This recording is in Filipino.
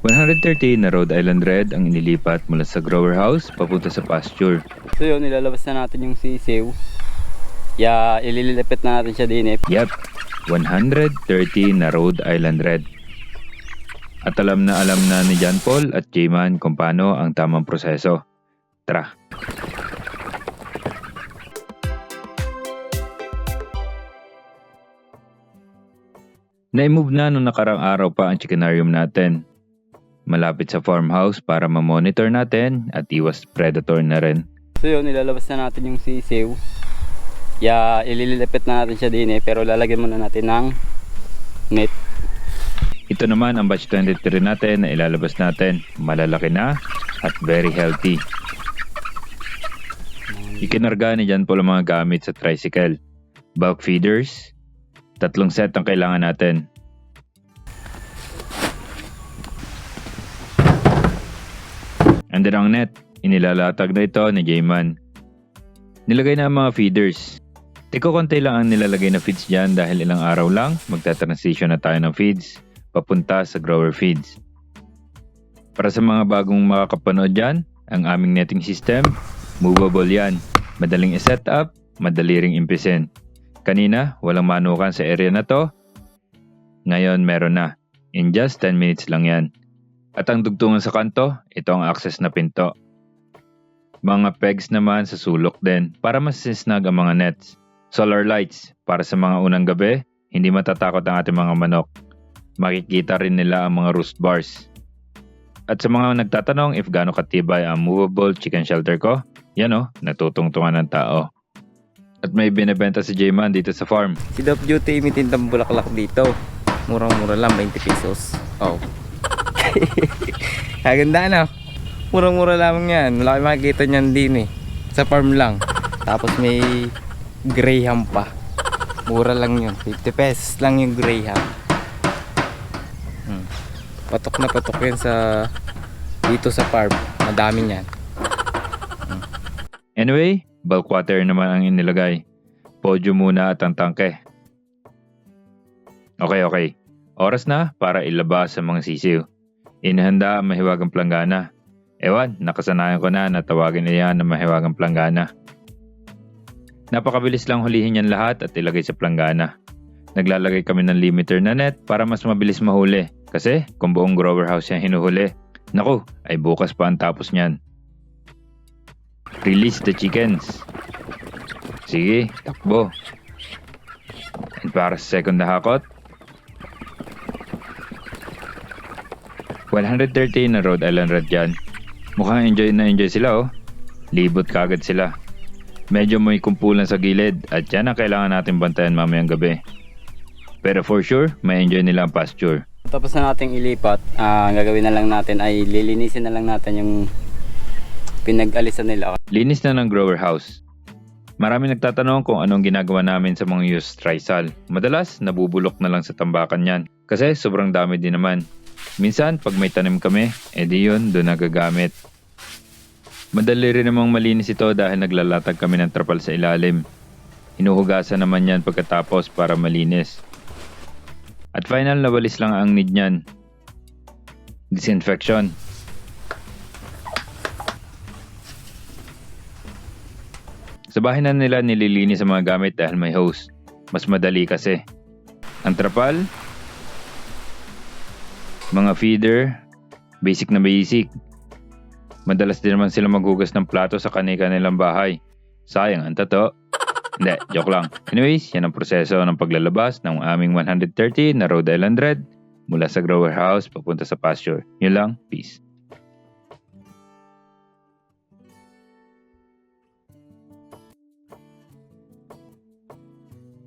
130 na Rhode Island Red ang inilipat mula sa grower house papunta sa pasture. So yun, nilalabas na natin yung sisiw. Ya, ililipit na natin siya din eh. Yep, 130 na Rhode Island Red. At alam na alam na ni John Paul at J-Man kung paano ang tamang proseso. Tara! Na-move na nung nakarang araw pa ang chickenarium natin. Malapit sa farmhouse para ma-monitor natin at iwas predator na rin. So yun, nilalabas na natin yung sisiw. Ya, ililipit na natin siya din eh. Pero lalagyan muna natin ng net. Ito naman ang batch 23 natin na ilalabas natin. Malalaki na at very healthy. Ikinarga ni Jan Paul mga gamit sa tricycle. Bulk feeders. Tatlong set ang kailangan natin. Andun ang net. Inilalatag na ito ni J-Man. Nilagay na ang mga feeders. Tiko konti lang ang nilalagay na feeds dyan dahil ilang araw lang magta-transition na tayo ng feeds papunta sa grower feeds. Para sa mga bagong makakapanood dyan, ang aming netting system, movable yan. Madaling i-set up, madali ring impisin. Kanina, walang manukan sa area na to. Ngayon, meron na. In just 10 minutes lang yan. At ang dugtungan sa kanto, ito ang access na pinto. Mga pegs naman sa sulok din para mas snag ang mga nets. Solar lights para sa mga unang gabi, hindi matatakot ang ating mga manok. Makikita rin nila ang mga roost bars. At sa mga nagtatanong if gaano katibay ang movable chicken shelter ko, yan o, natutungtungan ng tao. At may binebenta si J-Man dito sa farm. Si Dop Duty may tindang bulaklak dito. Murang-mura lang, 20 pesos. Oh. Kaganda na. Murang-mura lamang yan. Malaki makikita niyan din eh. Sa farm lang. Tapos may graham pa. Mura lang yun. 50 pesos lang yung graham. Hmm. Patok na patok yan sa dito sa farm. Madami niyan. Anyway, bulk water naman ang inilagay. Podium muna at ang tangke. Okay, okay. Oras na para ilabas ang mga sisiw. Inihanda ang mahiwagang planggana. Ewan, nakasanayan ko na na tawagin niya na mahiwagang planggana. Napakabilis lang hulihin yan lahat at ilagay sa planggana. Naglalagay kami ng limiter na net para mas mabilis mahuli. Kasi kung buong grower house yan hinuhuli, naku, ay bukas pa ang tapos niyan. Release the chickens. Sige, takbo. And para sa second na hakot, 130 na Rhode Island Red yan. Mukhang enjoy na enjoy sila oh. Libot kagad sila. Medyo may kumpulan sa gilid at yan ang kailangan natin bantayan mamayang gabi. Pero for sure, may enjoy nila ang pasture. Tapos na nating ilipat, ah, ang gagawin na lang natin ay lilinisin na lang natin yung pinag-alisan nila. Linis na ng grower house. Marami nagtatanong kung anong ginagawa namin sa mga used trisal. Madalas, nabubulok na lang sa tambakan yan. Kasi sobrang dami din naman. Minsan, pag may tanim kami, edi yun, doon nagagamit. Madali rin namang malinis ito dahil naglalatag kami ng trapal sa ilalim. Hinuhugasan naman yan pagkatapos para malinis. At final na walis lang ang need niyan. Disinfection. Sa bahay na nila nililinis ang mga gamit dahil may hose. Mas madali kasi. Ang trapal, mga feeder, basic na basic. Madalas din naman sila maghugas ng plato sa kani-kanilang bahay. Sayang ang tato. Hindi, joke lang. Anyways, yan ang proseso ng paglalabas ng aming 130 na Rhode Island Red mula sa grower house papunta sa pasture. Yun lang, peace.